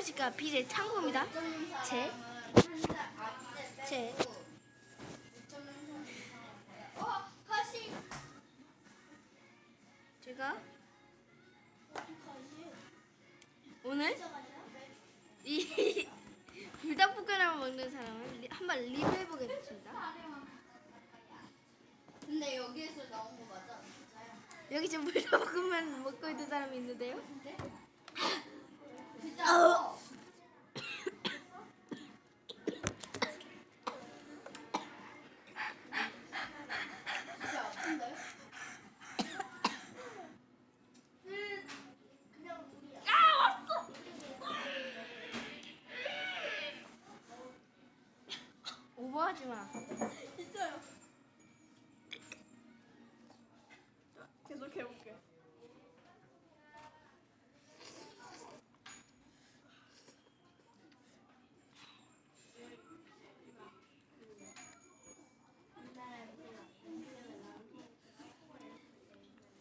안녕하십니까 BJ 창구입니다. 제, 제. 제가 오늘 이 불닭볶음면 먹는 사람을 리- 한번 리뷰해보겠습니다. 근데 여기에서 나온 거 맞아? 여기 지금 불닭볶음면 먹고 있는 사람이 있는데요. 진짜. 오버하지 마. 진짜요? 계속 해볼게.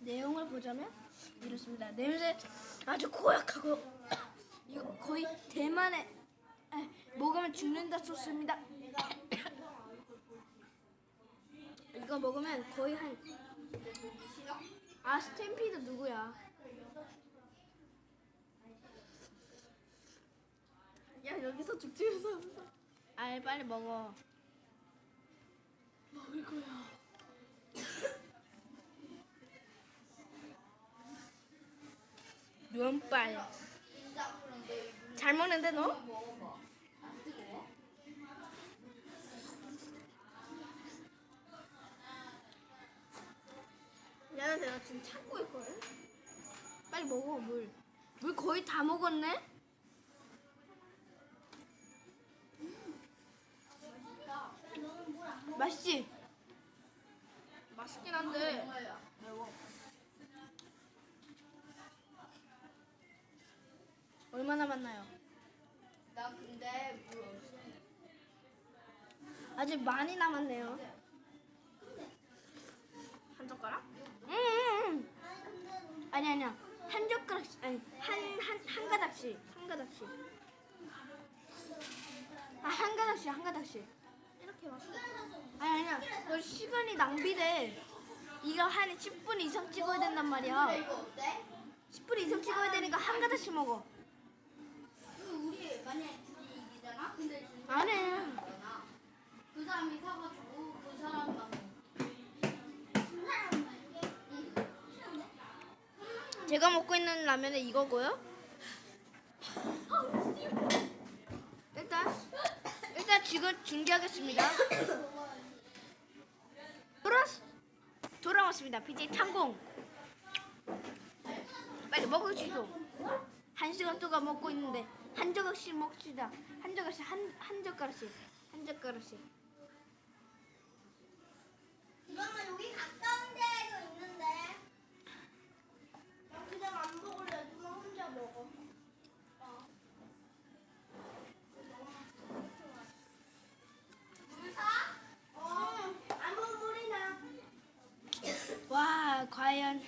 내용을 보자면 이렇습니다. 냄새 아주 고약하고 이거 거의 대만의 에, 먹으면 죽는다 소스입니다. 이거 먹으면 거의 한 아 스탬피드 누구야? 야 여기서 죽지면서 아 빨리 먹어. 먹을 거야. 면발. 잘 먹는데 너? 안? 야 내가 지금 참고 있거든. 빨리 먹어 물. 물 거의 다 먹었네. 맛있지? 맛있긴 한데 얼마나 많나요? 나 근데 물 없어. 아직 많이 남았네요. 한 젓가락? 음, 음, 음. 아니 아니야. 한 젓가락씩 아니 한한한 가닥씩 한 가닥씩. 아 한 가닥씩 한 가닥씩. 이렇게 맛있어. 아니 아니야. 너 시간이 낭비돼. 이거 한 10분 이상 찍어야 된단 말이야. 이거 어때? 10분 이상 찍어야 되니까 한 가닥씩 먹어. 그 우리 만약에 둘이 이기잖아? 근데 진짜 안 해. 이기잖아. 그 사람이 사가지고 그 사람만 먹어. 제가 먹고 있는 라면은 이거고요. 일단 일단 지금 중계하겠습니다. 돌아 돌아왔습니다. BJ 창공. 빨리 먹으시죠. 한 시간 동안 먹고 있는데 한 조각씩 먹시다. 한 조각씩 한 한 젓가락씩 한 젓가락씩. 이거는 여기 가까운 데도 있는데. 나 그냥 안 먹을래. 누나 혼자 먹어. 어. 물 사? 어. 안 먹으면 물이 나. 와 과연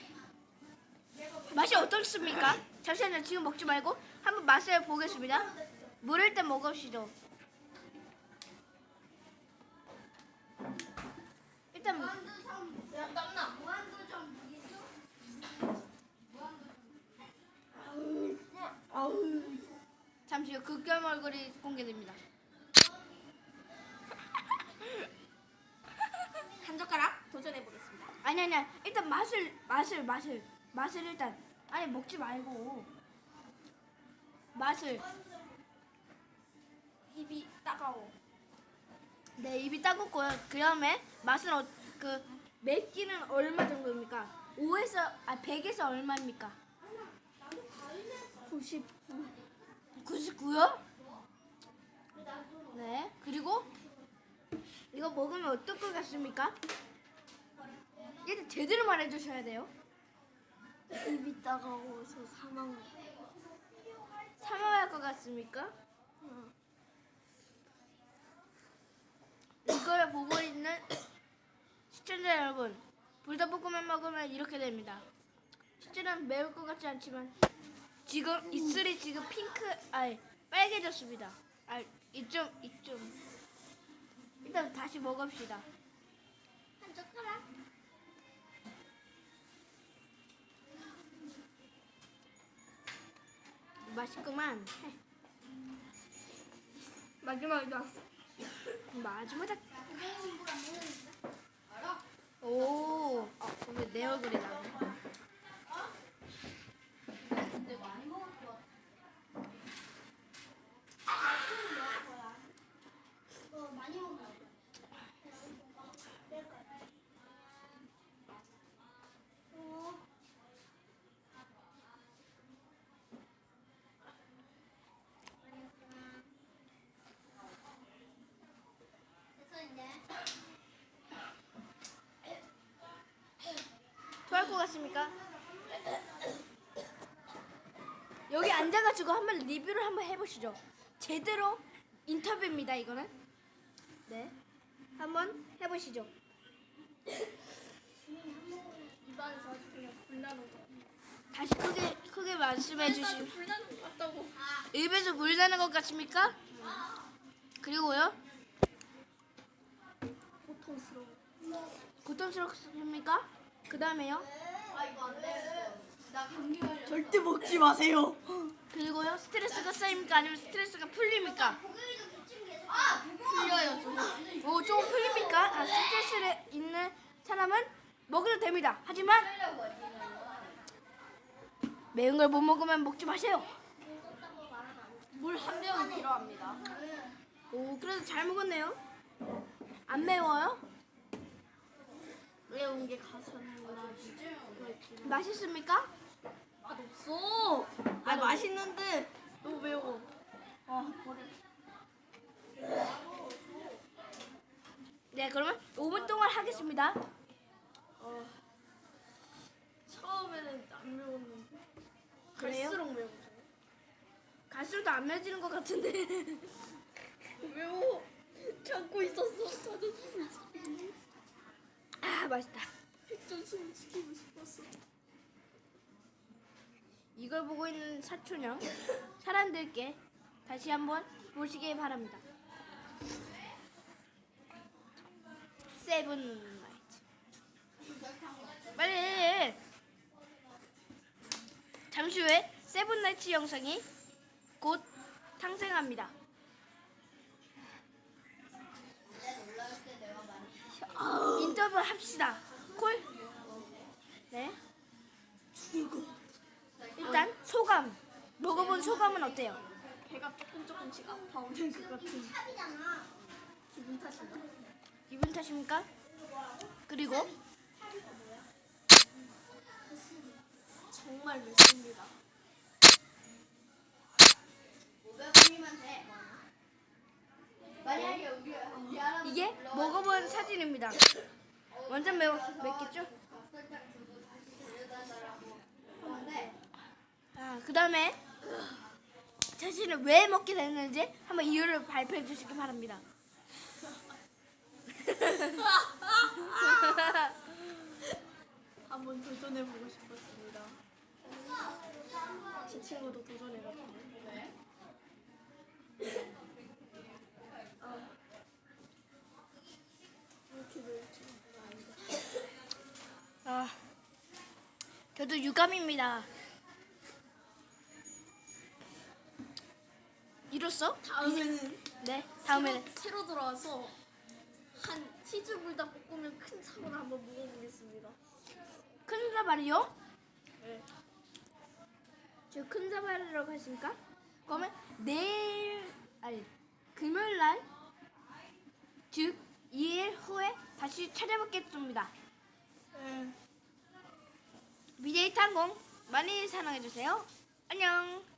어떻습니까? 잠시만요. 지금 먹지 말고 한번 맛을 보겠습니다. 물을 때 먹읍시죠. 일단 잠시 후 극혐 얼굴이 공개됩니다. 한 젓가락 도전해 보겠습니다. 아니 아니야. 일단 맛을 맛을 맛을 맛을 일단 아니 먹지 말고 맛을 입이 따가워. 네 입이 따갑고요. 그 다음에 맛은 어, 그 맵기는 얼마 정도입니까? 5에서 아 100에서 얼마입니까? 99 99요? 네. 그리고 이거 먹으면 어떨 것 같습니까? 일단 제대로 말해 주셔야 돼요. 입이 따가워서 사망. 사망할 것 같습니까? 어. 이걸 보고 있는 시청자 여러분, 불닭볶음면 먹으면 이렇게 됩니다. 실제로는 매울 것 같지 않지만 지금 입술이 지금 핑크, 아니 빨개졌습니다. 아 이쯤 이쯤 일단 다시 먹읍시다. 맛있구만. 마지막이다. 알아? 오, 아, 근데 내 얼굴이 나네. 근데 많이 먹을 것 같아. 어, 많이 먹을 거야. 어. 됐어 이제. 같습니까? 여기 앉아가지고 한번 리뷰를 한번 해보시죠. 제대로 인터뷰입니다. 이거는. 네, 한번 해보시죠. 입안에서 아주 그냥 불나는 거. 다시 크게 크게 말씀해 주시오. 불나는 것 같다고. 입에서 물 나는 것 같습니까? 그리고요, 고통스러워. 고통스럽습니까? 그 다음에요, 절대 먹지 마세요. 그리고요, 스트레스가 쌓입니까? 아니면 스트레스가 풀립니까? 풀려요 좀. 오, 조금 풀립니까? 아, 스트레스에 있는 사람은 먹어도 됩니다. 하지만 매운 걸 못 먹으면 먹지 마세요. 물 한 병은 필요합니다. 오, 그래도 잘 먹었네요. 안 매워요? 매운 게 가서는구나. 맛있습니까? 맛 없어. 아 맛있는데 너무 매워. 아 버려. 네, 그러면 5분 동안 하겠습니다. 어. 처음에는 안 매웠는데. 그래요? 갈수록 매워. 갈수록 안 매워지는 것 같은데. 매워. 참고 있었어. 아, 맛있다. 자존심을 지키고 싶었어. 이걸 보고 있는 사촌형 사람들께 다시 한번 보시기 바랍니다. 세븐 나이트. 빨리. 해. 잠시 후에 세븐 나이트 영상이 곧 탄생합니다. 인터뷰 합시다. 콜. 네. 일단 소감. 먹어본 소감은 어때요? 배가 조금 조금씩 아파 오는 것 같은. 기분 탓인가? 기분 탓입니까? 그리고 정말 맵습니다. 500원이면 돼. 만약에 우리 이게 먹어본 사진입니다. 완전 매워 맵겠죠? 아 그다음에 자신을 왜 먹게 됐는지 한번 이유를 발표해 주시기 바랍니다. 한번 도전해 보고 싶었습니다. 제 친구도 도전해가지고. 저도 유감입니다. 이로써 다음에는 네 다음에는 새로, 새로 들어와서 한 치즈 불닭 볶으면 큰 사과를 한번 먹어보겠습니다. 큰 사발이요? 네. 저큰 사발이라고 했습니까? 그러면 내일 아니 금요일 날, 즉 2일 후에 다시 찾아뵙겠습니다. 네. BJ 탄공 많이 사랑해 주세요. 안녕.